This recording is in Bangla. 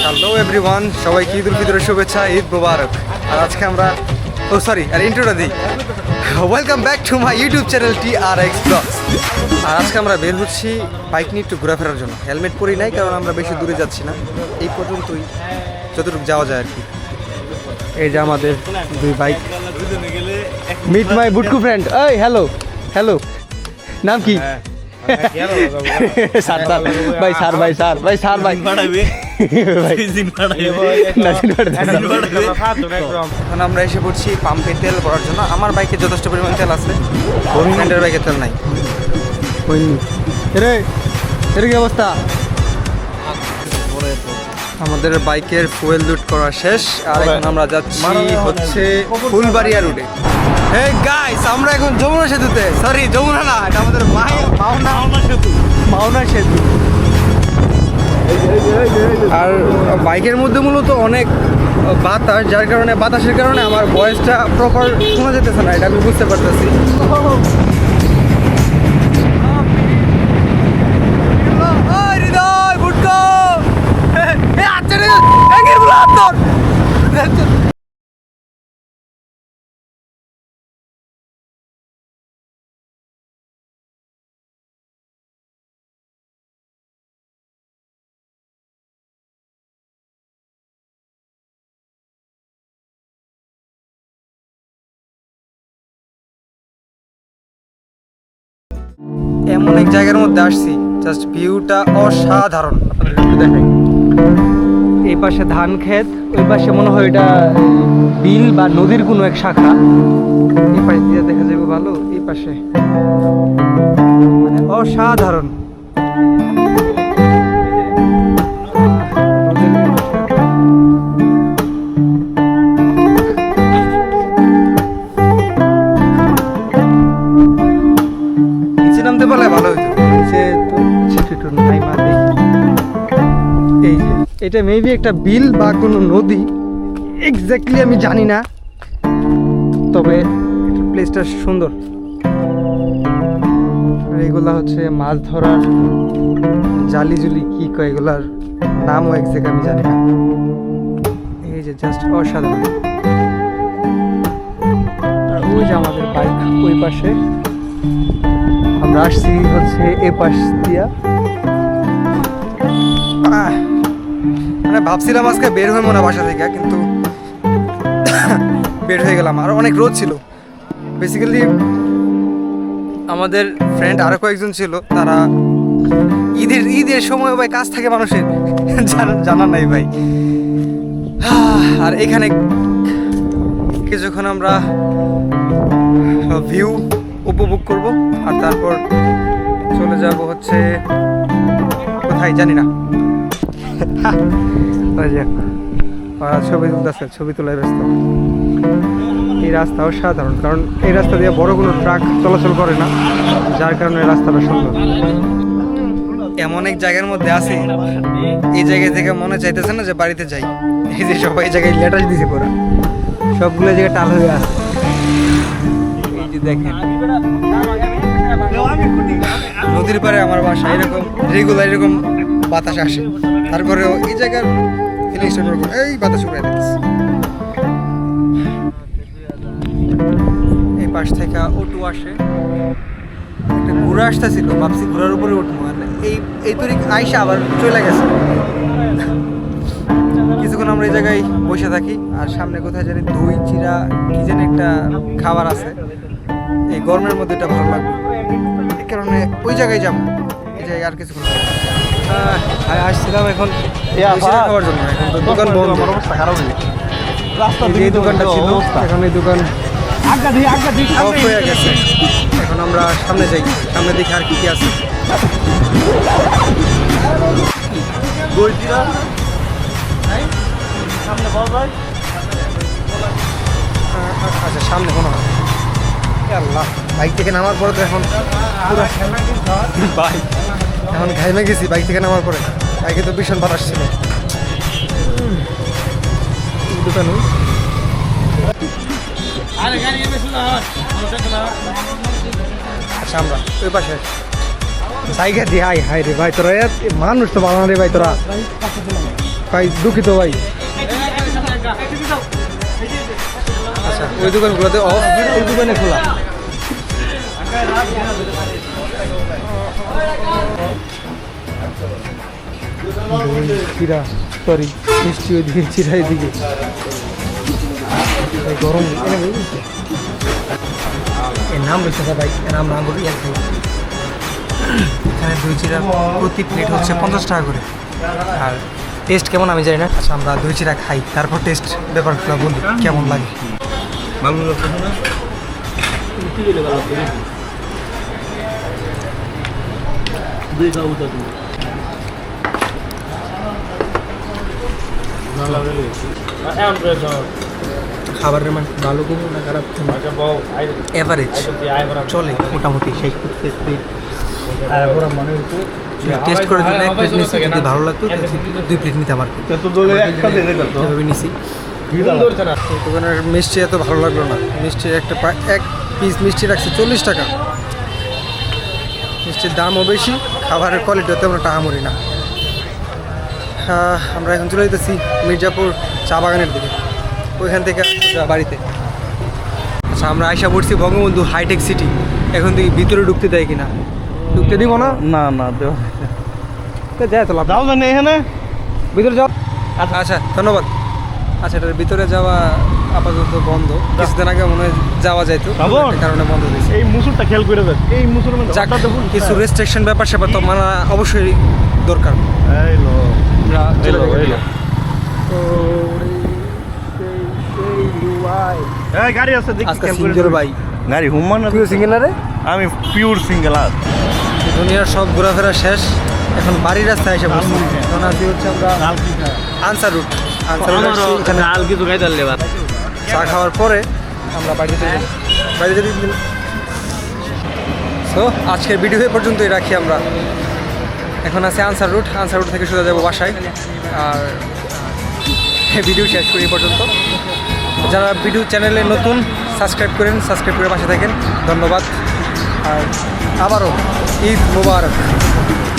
হ্যালো এভরিওয়ান সবাইকে ঈদ উল ফিতরের শুভেচ্ছা, ঈদ মুবারক। আর আজকে আমরা, ও সরি আর ইন্ট্রোটা দিই। Welcome back to my YouTube channel T R X blogs আর আজকে আমরা বের হচ্ছি বাইক নিয়ে একটু ঘোরাফেরার জন্য। হেলমেট পরি নাই, কারণ আমরা বেশি দূরে যাচ্ছি না। এই পর্যন্তই, যতটুকু যাওয়া যায় আর কি। এই যে আমাদের দুই bike meet my Butku friend এই হ্যালো হ্যালো নাম কি? স্যার স্যার আমরা এসে পড়ছি পাম্পে তেল ভরার জন্য আমার বাইকে যথেষ্ট পরিমাণ তেল আছে বাইকে তেল নাই এর কি অবস্থা আমাদের বাইকের ফুয়েল লুট করা শেষ, আর এখন আমরা যাচ্ছি হচ্ছে ফুলবাড়িয়া রুটে হে গাইস আমরা এখন যমুনা সেতুতে। সরি যমুনা না, এটা আমাদের মাই- মাওনা সেতু সেতু। আর বাইকের মধ্যে মূলত অনেক বাতাস, যার কারণে, বাতাসের কারণে আমার বয়সটা প্রপার শোনা যেতেছে না, এটা আমি বুঝতে পারতেছি। এক জায়গার মধ্যে আসছি। জাস্ট ভিউটা অসাধারণ। এই পাশে ধান ক্ষেত, ওই পাশে মনে হয় এটা বিল বা নদীর কোনো এক শাখা। এই পাশে দিয়ে দেখা যাবে ভালো, এই পাশে। মানে অসাধারণ। এটা মেবি একটা বিল বা কোনো নদী। এক্স্যাক্টলি আমি জানি না। তবে প্লেসটা সুন্দর। এগুলা হচ্ছে মাছ ধরার জালি জুলি কি কয় এগুলার নামও এক্স্যাক্ট আমি জানি না। এই যে জাস্ট অসাধারণ। ওই যে আমাদের বাইক ওই পাশে। আমরা আসছি হচ্ছে এ পাশ দিয়া। আহ, মানে ভাবছিলাম আজকে বের হইব না বাসা থেকে, কিন্তু বের হয়ে গেলাম। আর অনেক রোদ ছিল। বেসিক্যালি আমাদের ফ্রেন্ড আরও কয়েকজন ছিল। তারা ঈদের ঈদের সময় ভাই কাজ থাকে মানুষের। জানা নাই ভাই। আর এখানে কিছুক্ষণ আমরা ভিউ উপভোগ করব। আর তারপর চলে যাব হচ্ছে, কোথায় জানি না। ওরা ছবি তুলতেছে, ছবি তোলায় ব্যস্ত। এই রাস্তা অসাধারণ, কারণ এই রাস্তা দিয়ে বড় কোনো ট্রাক চলাচল করে না, যার কারণে রাস্তাটা সুন্দর। এমন এক জায়গার মধ্যে আছি, এই জায়গা থেকে মনে চাইতেছে না যে বাড়িতে যাই। এই যে সবাই জায়গায় লেটাস দিছে পুরো। সবগুলো জায়গায় টাল হয়ে আছে। এই যে দেখেন, নদীর পারে আমার বাসা এরকম রেগুলার এরকম বাতাস আসে। তারপরেও এই জায়গার ফিলিংসটা এই বাতাস উড়ে দিচ্ছে এই পাশ থেকে অটো আসে। একটা ঘোড়া আসতেছিল, ভাবছি ঘোড়ার উপরে উঠবো। এই এই তরি আইসা আবার চলে গেছে। কিছুক্ষণ আমরা এই জায়গায় বসে থাকি, আর সামনে কোথায় জানি দই, চিরা, কি জানি একটা খাবার আছে। এই গরমের মধ্যে এটা ভালো লাগবে। এই কারণে ওই জায়গায় যাব। এই জায়গায় আর কিছুক্ষণ আসছিলাম এখন খাওয়ার জন্য। এখন তো দোকান বন্ধ। এই যে এই দোকানটা ছিল। এখন এই দোকান অফ হয়ে গেছে। এখন আমরা সামনে যাই। সামনে দেখি আর কি কি আছে। আচ্ছা সামনে কোনো আল্লাহ বাইক থেকে নামার পরে তো এখন বাইক এখন ঘাইমে গেছি বাইক থেকে নামার পরে। বাইকে তো ভীষণ বাতাস ছিল। আচ্ছা আমরা ওই পাশে। জায়গা দিয়ে হাই হাই রে ভাই তোরা মানুষ তো বানানো রে ভাই তোরা। ভাই দুঃখিত ভাই। আচ্ছা ওই দোকানগুলোতে অফ এই দোকানে খোলা। চিরা সরি মিষ্টি ওইদিকে চিরা এদিকে। গরম। এর নাম রয়েছে ভাই এর নাম নাম বলি এখানে দই চিরা প্রতি প্লেট হচ্ছে পঞ্চাশ টাকা করে। আর টেস্ট কেমন আমি জানি না আচ্ছা আমরা দই চিরা খাই, তারপর টেস্ট ব্যাপারগুলো বলি কেমন লাগে? খাবারের মান ভালো কিন্তু না খারাপ এভারেজ চলে মোটামুটি সেই টেস্ট করে জন্য এক প্লেট নিছি যদি ভালো লাগতো দুই প্লেট নিতে আমার এভাবে দোকানের মিষ্টি এত ভালো লাগল না। মিষ্টি একটা এক পিস মিষ্টি রাখছে চল্লিশ টাকা। মিষ্টির দামও বেশি খাবারের কোয়ালিটিও তেমন টাকা মরি না। আমরা এখন চলে যেতেছি মির্জাপুর চা বাগানের দিকে। ওইখান থেকে বাড়িতে। আচ্ছা আমরা আইসা পড়ছি বঙ্গবন্ধু হাইটেক সিটি। এখন থেকে ভিতরে ঢুকতে দেয় কিনা। ঢুকতে দিব না? না না দেওয়া দেয় তো লাভ যাও জানি এখানে। ভিতরে যাও। আচ্ছা। আচ্ছা ধন্যবাদ। আচ্ছা এটার ভিতরে যাওয়া আপাতত বন্ধ। কিছুদিন আগে মনে হয় যাওয়া যাইতো। কারণে বন্ধ দিয়েছে। এই মুসুরটা খেয়াল করে দেখ। এই মুসুর কিছু হ্যাঁ। রেস্ট্রিকশন ব্যাপার স্যাপার তো মানা অবশ্যই দরকার। এই লো। আমরা এই লো, এই গাড়ি আছে আজকে সিঙ্গেল ভাই। গাড়ি হুম্মান না সিঙ্গেল রে আমি পিওর সিঙ্গেল আর। দুনিয়ার সব ঘোরাফেরা শেষ। এখন বাড়ির রাস্তায় এসে বসছি এখন আছি হচ্ছে আমরা আনসার রুট আনসার রুট এখানে আল কিছু লেবার চা খাওয়ার পরে আমরা বাড়িতে চলে যাই বাড়িতে যদি সো আজকের ভিডিও পর্যন্তই রাখি আমরা। এখন আছে আনসার রুট আনসার রুট থেকে সোজা যাব বাসায়। আর ভিডিও শেষ করি পর্যন্ত। যারা ভিডিও চ্যানেলে নতুন, সাবস্ক্রাইব করেন, সাবস্ক্রাইব করে পাশে থাকেন। ধন্যবাদ। আর আবারও ঈদ মুবারক।